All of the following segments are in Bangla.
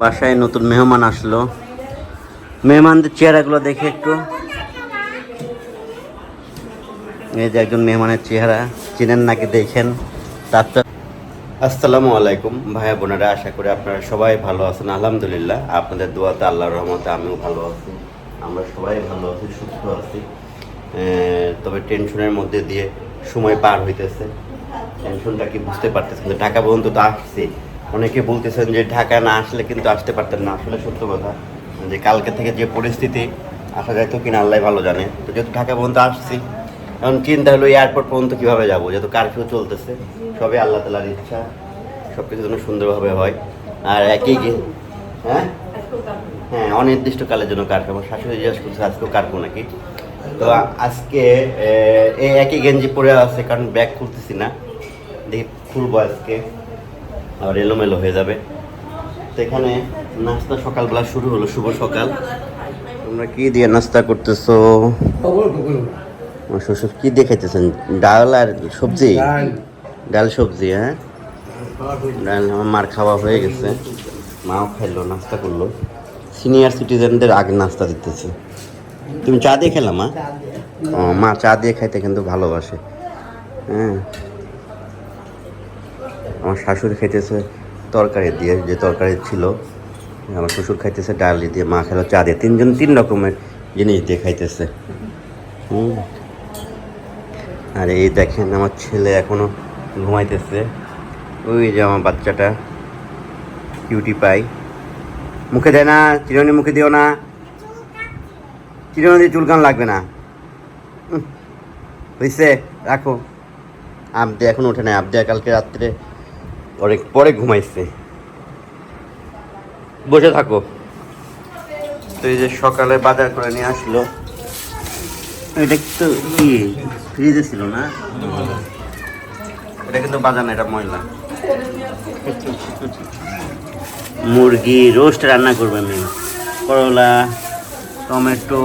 বাসায় নতুন মেহমান আসলো। মেহমানদের চেহারাগুলো দেখে একটু। এই যে একজন মেহমানের চেহারা, চিনেন নাকি দেখেন? তারটা আসসালামু আলাইকুম ভাইয়া বোনেরা, আশা করি আপনারা সবাই ভালো আছেন, আলহামদুলিল্লাহ। আপনাদের দোয়াতে আল্লাহর রহমতে আমিও ভালো আছি। আমরা সবাই ভালো আছি, সুস্থ আছি। তবে টেনশনের মধ্যে দিয়ে সময় পার হইতেছে। টেনশনটা কি বুঝতে পারতেছেন ঢাকা পর্যন্ত তো আসছি। অনেকে বলতেছেন যে ঢাকা না আসলে কিন্তু আসতে পারতেন না। আসলে সত্য কথা যে কালকে থেকে যে পরিস্থিতি, আসা যায় তো কিনা আল্লাহ ভালো জানে। তো যেহেতু ঢাকা পর্যন্ত আসছি, এখন চিন্তা হলো এয়ারপোর্ট পর্যন্ত কীভাবে যাব? যেহেতু কারফিউ চলতেছে, সবই আল্লাহ তালার ইচ্ছা সব কিছু যেন সুন্দরভাবে হয়। আর একই হ্যাঁ? হ্যাঁ অনির্দিষ্টকালের জন্য কারফিউ আমার শাশুড়ি জিজ্ঞেস করছে, আজকেও কারফিউ নাকি? তো আজকে এই একই গেঞ্জি পরে আছে, কারণ ব্যাগ খুলতেছি না। দেখি, খুলবো আজকে। আর এলোমেলো হয়ে যাবে। তো এখানে নাস্তা সকালবেলা শুরু হলো শুভ সকাল। তোমরা কি দিয়ে নাস্তা করতেছো? শ্বশুর কি দিয়ে খাইতেছেন? ডাল আর সবজি? ডাল। সবজি হ্যাঁ? ডাল আমার মার খাওয়া হয়ে গেছে। মাও খাইলো নাস্তা করল। সিনিয়র সিটিজেনদের আগে নাস্তা দিতেছে। তুমি চা দিয়ে খেলাম মা? ও মা চা দিয়ে খাইতে কিন্তু ভালোবাসে। হ্যাঁ? আমার শাশুড়ি খাইতেছে তরকারি দিয়ে, যে তরকারি ছিল, আমার শ্বশুর খাইতেছে ডাল দিয়ে, মা খেলো চা দিয়ে। তিনজন তিন রকমের জিনিস দিয়ে খাইতেছে। হুম। আর এই দেখেন, আমার ছেলে এখনও ঘুমাইতেছে। ওই যে আমার বাচ্চাটা, কিউটি পাই। মুখে দেয় না, চিরনি মুখে দিও না। চিরনি দিয়ে চুলকান লাগবে না। হয়েছে রাখো। আবদে এখন ওঠে না আবদে কালকে রাত্রে অনেক পরে ঘুমাইছে। বসে থাকো। তো এই যে সকালে বাজার করে নিয়ে আসলো এটা তো কি ফ্রিজে ছিল না? এটা কিন্তু বাজার না এটা ময়লা। মুরগি রোস্ট রান্না করবে আমি করলা টমেটো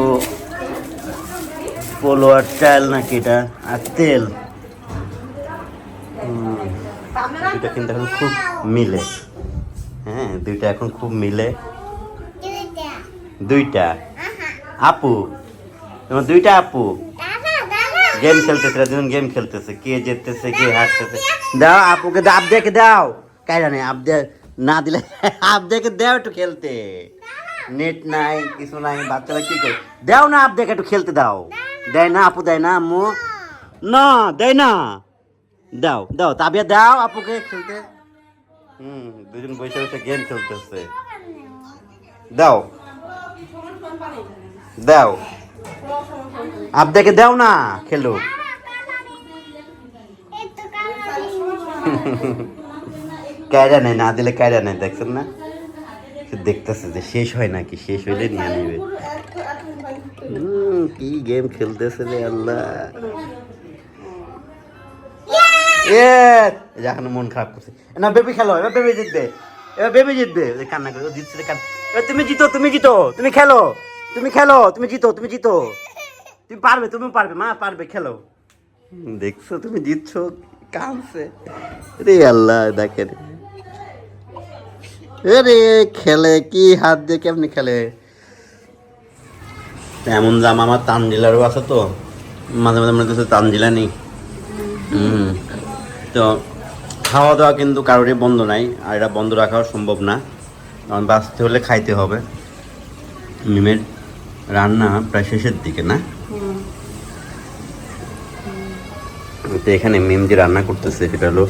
পোলো আর চাল নাকি এটা আর তেল। হুম, দুইটা কিন্তু এখন খুব মিলে। হ্যাঁ দুইটা এখন খুব মিলে। দুইটা। আপু তোমার দুইটা আপু। গেম খেলতেছে দুজন গেম খেলতেছে কে জিততেছে কে হারতেছে। দাও আপুকে দাও দেখে দাও। কাই জানে আবদে না দিলে আপ দেখে দাও একটু খেলতে। নেট নাই কিছু নাই বাচ্চারা কি করে? দাও না আপ দেখে একটু খেলতে দাও। দেয় না আপু দেয় না আম্মু। না দেয় না। দাও দাও, তাবিয়া দাও আপুকে খেলতে। হুম, দুজন বসে বসে গেম খেলতেছে। দাও। দাও। আবদাকে দাও না, খেলো। কায়রা নেই, না দিলে কায়রা নেই, দেখছেন না? দেখতেছে যে শেষ হয় নাকি, শেষ হইলে নিয়ে নিবে। কি গেম খেলতেছে রে আল্লাহ। এ এখন মন খারাপ করছে। না, বেবি খেলো, এবার বেবি জিতবে। এবার বেবি জিতবে। কান্না করে জিতছে এবার তুমি জিতো তুমি জিতো, তুমি খেলো তুমি খেলো, তুমি জিতো তুমি জিতো। তুমি পারবে তুমি পারবে, মা পারবে, খেলো। দেখছ, তুমি জিতছো কানছে রে আল্লাহ, দেখেন। রে খেলে, কি হাত দিয়ে কেমনি খেলে? এমন জামা আমার তানজিলারও আছে তো, মাঝে মাঝে মনে হচ্ছে তানজিলা নেই। হুম। তো খাওয়া দাওয়া কিন্তু কারোরই বন্ধ নাই আর এটা বন্ধ রাখাও সম্ভব না। কারণ বাঁচতে হলে খাইতে হবে। মিমের রান্না প্রায় শেষের দিকে না? তো এখানে মিম যে রান্না করতেছে সেটা হলো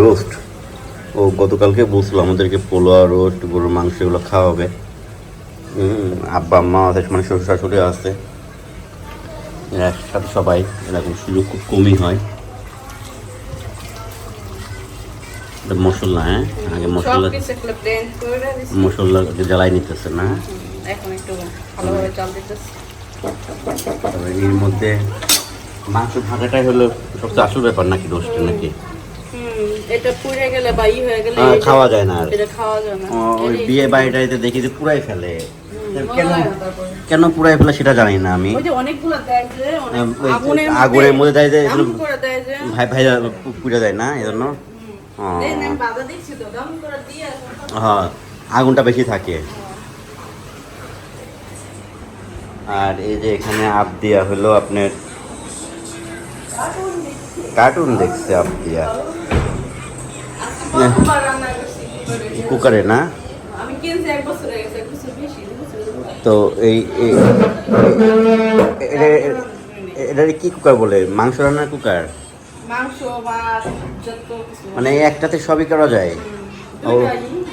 রোস্ট। ও গতকালকে বলছিল আমাদেরকে পোলোয়া রোস্ট গরুর মাংস এগুলো খাওয়াবে। হুম, আব্বা আম্মা আছে মানে শ্বশুর শাশুড়ি আছে। একসাথে সবাই এরকম সুযোগ খুব কমই হয়। এটা মশলা হ্যাঁ? আগে মশলা। মশলা জ্বালাই নিতেছে না? এখন একটু ভালোভাবে চাল দিতেছি। তবে এর মধ্যে মাংস ভাজাটাই হলো সবচেয়ে আসল ব্যাপার নাকি রোস্টে নাকি? এটা পুড়ে গেলে বা ই হয়ে গেলে খাওয়া যায় না আর। এটা খাওয়া যায় না। ওই বিয়ে বাড়িটাইতে দেখি যে পুরাই ফেলে। কেন। কেন পুরাই ফেলে সেটা জানি না আমি। ওই যে অনেকগুলো দেয় আগুনের মধ্যে দেয় যে। ভাই ভাই পুড়ে দেয় না এই হ্যাঁ আগুনটা বেশি থাকে আর এই যে এখানে আপ দিয়া হলো আপনার কার্টুন দেখছে আপ দিয়া? কুকারে না হয়ে হয়ে। তো এই এটা কি কুকার বলে মাংস রান্নার কুকার মাংস যত কিছু। মানে একটাতে সবই করা যায়? ও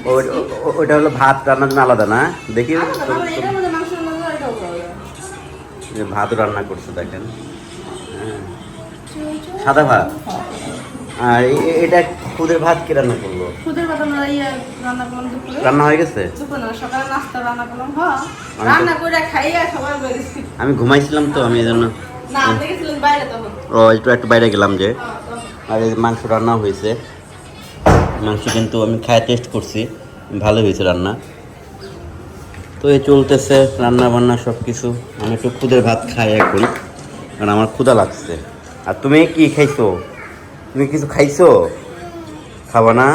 ও- ও- ওটা হলো ভাত রান্নার জন্য আলাদা না? দেখি। যে ভাত রান্না করছে দেখেন। হ্যাঁ। সাদা ভাত? আর এ- এ- এটা খুদের ভাত কি রান্না করল? খুদের ভাত আমরা ইয়ে রান্না করলাম দুপুরে। রান্না হয়ে গেছে? দুপুরে সকালে নাস্তা রান্না করলাম, হ্যাঁ। আমি রান্না করে খাইয়া সবাই আমি ঘুমাইছিলাম তো আমি এই ও একটু একটু বাইরে গেলাম যে। হ্যাঁ, আর এই মাংস রান্না হয়েছে। মাংস কিন্তু আমি খায় টেস্ট করছি। ভালো হয়েছে রান্না। তো এই চলতেছে রান্না বান্না সব কিছু আমি একটু খুদের ভাত খাই এখন কারণ আমার ক্ষুদা লাগছে। আর তুমি কি খাইছো? তুমি কিছু খাইছো? খাব না?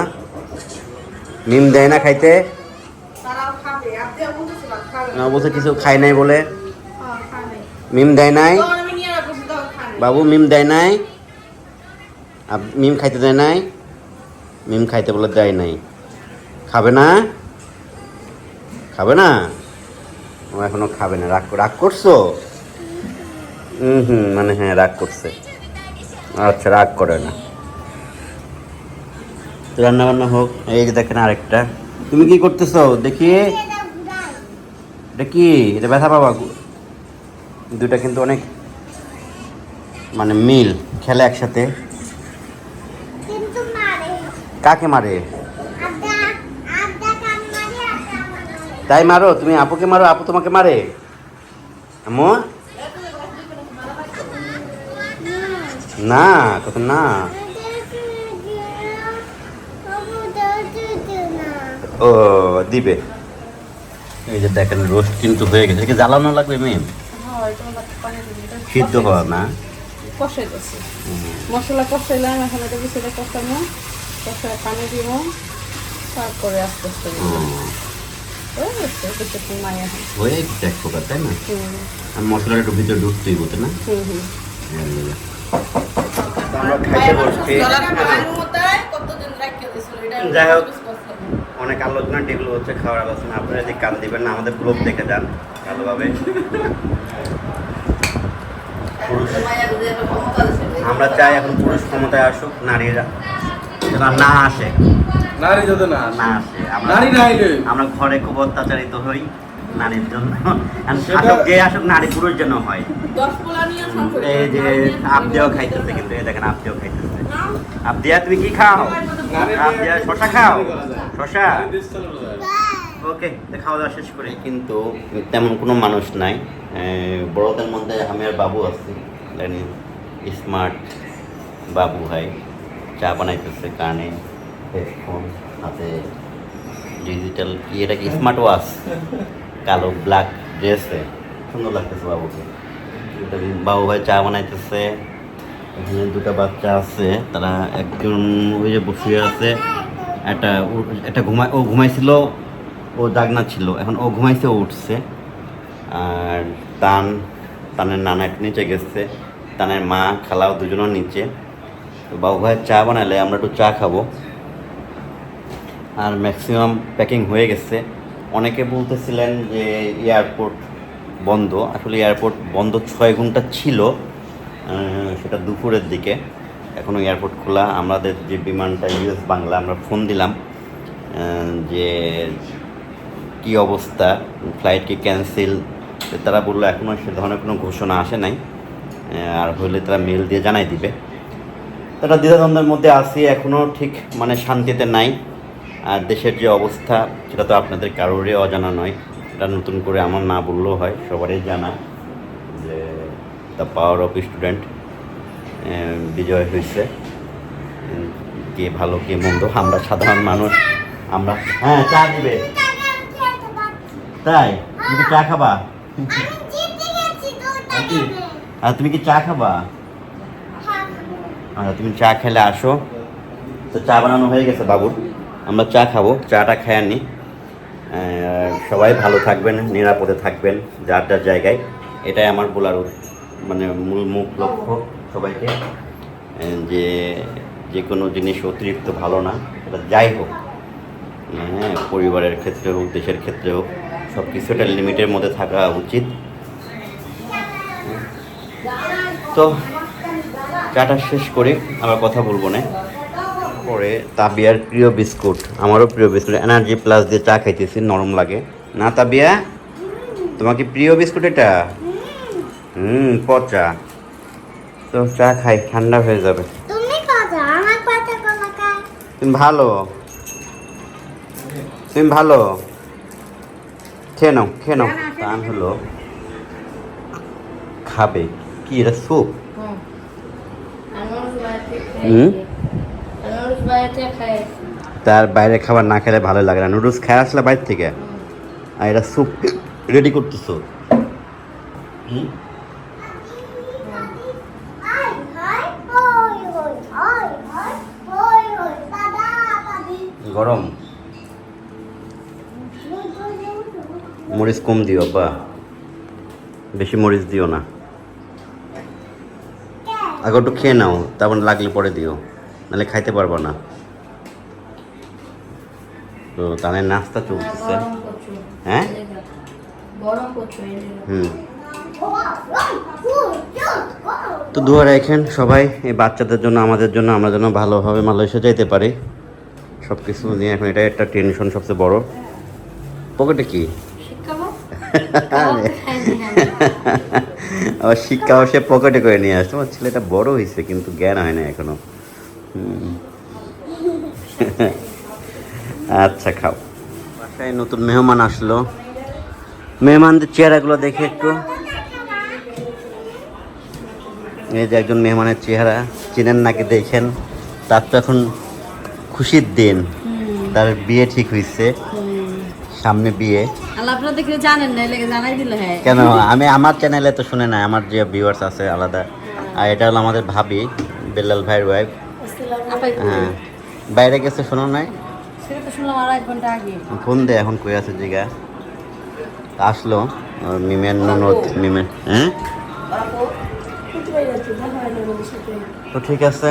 নিম দেয় না খাইতে। না বলছে কিছু খাই নাই বলে। হ্যাঁ, মিম দেয় নাই তখন আমি নিয়ে রাখছি, তখন খাবে। বাবু, মিম দেয় নাই। মিম খাইতে দেয় নাই। মিম খাইতে বলে দেয় নাই। খাবে না? খাবে না? ও এখনও খাবে না। রাগ রাগ করছ? হুম হুম মানে হ্যাঁ রাগ করছে। আচ্ছা রাগ করে না। রান্না বান্না হোক, এই যে দেখেন আরেকটা। তুমি কি করতেছো? দেখি। এটা কি এটা ব্যথা পাবা দুটা কিন্তু অনেক মানে মিল খেলে একসাথে। কাকে মারে? তাই মারো তুমি আপুকে মারো আপু তোমাকে মারে। না কত না। ও দিবে। এই যে দেখেন রোস্ট কিন্তু হয়ে গেছে। কি জ্বালানো লাগবে এটা সিদ্ধ হওয়া না? কষাইতেছি। হুম। মশলা কষাইলাম এখন এটা বিছানা কষানো। কষায় পানি দিব তারপরে আস্তে আস্তে। হয়ে হয়ে এক প্রকার তাই না? আর মশলাটা একটু ভিতরে ঢুকতেই হতো না? হুম হুম। আমরা খাইতে বসছি। যাই হোক। অনেক আলোচনা টেগুলো হচ্ছে খাওয়ার আলোচনা। আপনারা যদি কান দিবেন না আমাদের ব্লগ দেখে যান ভালোভাবে। পুরুষ আমরা চাই এখন পুরুষ ক্ষমতায় আসুক নারীরা যেন না আসে। নারী যাতে না না আসে আমরা নারী না আমরা ঘরে খুব অত্যাচারিত হই নারীর জন্য। আসুক যে আসুক নারী পুরুষ যেন হয়। এই যে আপদিয়াও খাইতেছে কিন্তু এই দেখেন আপদিয়াও খাইতেছে। আপদিয়া তুমি কি খাও? আপদিয়া শশা খাও? শশা? ওকে খাওয়া দাওয়া শেষ করে। কিন্তু তেমন কোনো মানুষ নাই। বড়দের মধ্যে আমি আর বাবু আছি। জানি স্মার্ট বাবু ভাই। চা বানাইতেছে, কানে হেডফোন হাতে ডিজিটাল কি এটা কি স্মার্ট ওয়াচ কালো ব্ল্যাক ড্রেসে সুন্দর লাগতেছে বাবুকে। বাবু ভাই চা বানাইতেছে? এখানে দুটো বাচ্চা আছে। তারা একজন ওই যে বসে আছে। একটা একটা ঘুমাই ও ঘুমাইছিল ও জাগনা ছিল। এখন ও ঘুমাইছে, ও উঠছে। আর তান, তানের নানা একটু নিচে গেছে। তানের মা, খালাও দুজনও নিচে। তো বাবু ভাইয়ের চা বানালে, আমরা একটু চা খাব। আর ম্যাক্সিমাম প্যাকিং হয়ে গেছে। অনেকে বলতেছিলেন যে এয়ারপোর্ট বন্ধ। আসলে এয়ারপোর্ট বন্ধ ছয় ঘণ্টা ছিল সেটা দুপুরের দিকে। এখনও এয়ারপোর্ট খোলা। আমাদের যে বিমানটা ইউএস বাংলা, আমরা ফোন দিলাম যে কি অবস্থা? ফ্লাইট কি ক্যান্সেল তারা বলল এখনও সে ধরনের কোনো ঘোষণা আসে নাই। আর হলে তারা মেল দিয়ে জানাই দিবে। তারা দ্বিধাদ্বন্দ্বের মধ্যে আছি এখনও ঠিক মানে শান্তিতে নাই। আর দেশের যে অবস্থা, সেটা তো আপনাদের কারোরই অজানা নয়। এটা নতুন করে আমার না বললেও হয়, সবারই জানা যে দ্য পাওয়ার অফ স্টুডেন্ট বিজয় হয়েছে। কে ভালো, কে মন্দ, আমরা সাধারণ মানুষ, আমরা হ্যাঁ চা দিবে। তাই? তুমি কি চা খাবা? আর তুমি কি চা খাবা? আচ্ছা তুমি চা খেলে আসো। তো চা বানানো হয়ে গেছে বাবুর আমরা চা খাব চাটা খেয়ে নি। সবাই ভালো থাকবেন নিরাপদে থাকবেন যার যার জায়গায়। এটাই আমার বলার মানে মূল মুখ লক্ষ্য সবাইকে। যে যে কোনো জিনিস অতিরিক্ত ভালো না এটা যাই হোক। হ্যাঁ পরিবারের ক্ষেত্রে হোক দেশের ক্ষেত্রে হোক। সব কিছু একটা লিমিটের মধ্যে থাকা উচিত। তো চাটা শেষ করে আবার কথা বলব না। পরে তাবিয়ার প্রিয় বিস্কুট আমারও প্রিয় বিস্কুট এনার্জি প্লাস দিয়ে চা খাইতেছি নরম লাগে। না তাবিয়া? তোমাকে প্রিয় বিস্কুট এটা? হুম পচা। তো চা খাই ঠান্ডা হয়ে যাবে। আমার তুমি ভালো? তুমি ভালো? খেয়ে নাও খেয়ে নাও। টান হলো খাবে। কি এটা স্যুপ? তার বাইরে খাবার না খেলে ভালো লাগে না। নুডলস খেয়ে আসলে বাইরে থেকে? আর এটা স্যুপ রেডি করতেছো? হুম? হাই হাই হই হই হাই হাই হই হই দাদা দাদি গরম মরিচ কম দিও আব্বা বেশি মরিচ দিও না। আগে একটু খেয়ে নাও তারপর লাগলে পরে দিও নাহলে খাইতে পারব না। তো তাহলে নাস্তা চলতেছে। হ্যাঁ। হুম। তো দোয়া রাখেন সবাই এই বাচ্চাদের জন্য আমাদের জন্য আমরা যেন ভালোভাবে মালয়েশিয়া যাইতে পারি। সব কিছু নিয়ে এখন এটাই একটা টেনশন সবচেয়ে বড়। পকেটে কি? আবার শিক্ষা সে পকেটে করে নিয়ে আসছে। আমার ছেলেটা বড় হয়েছে কিন্তু জ্ঞান হয় না এখনও। আচ্ছা খাও। বাসায় নতুন মেহমান আসলো। মেহমানদের চেহারাগুলো দেখে একটু। এই যে একজন মেহমানের চেহারা চেনেন নাকি দেখেন? তার তো এখন খুশির দিন। তার বিয়ে ঠিক হয়েছে সামনে বিয়ে। আপনারা দেখলে জানেন না লেগে জানাই দিলে হ্যাঁ। কেন? আমি আমার চ্যানেলে তো শুনে না আমার যে ভিউয়ার্স আছে আলাদা। আর এটা হলো আমাদের ভাবি বেল্লাল ভাইয়ের ওয়াইফ হ্যাঁ। বাইরে গেছে শোনো নাই? ফোন দে এখন কই আছে জিগা? আসলো মিমের ননদ মিমের হ্যাঁ? তো ঠিক আছে।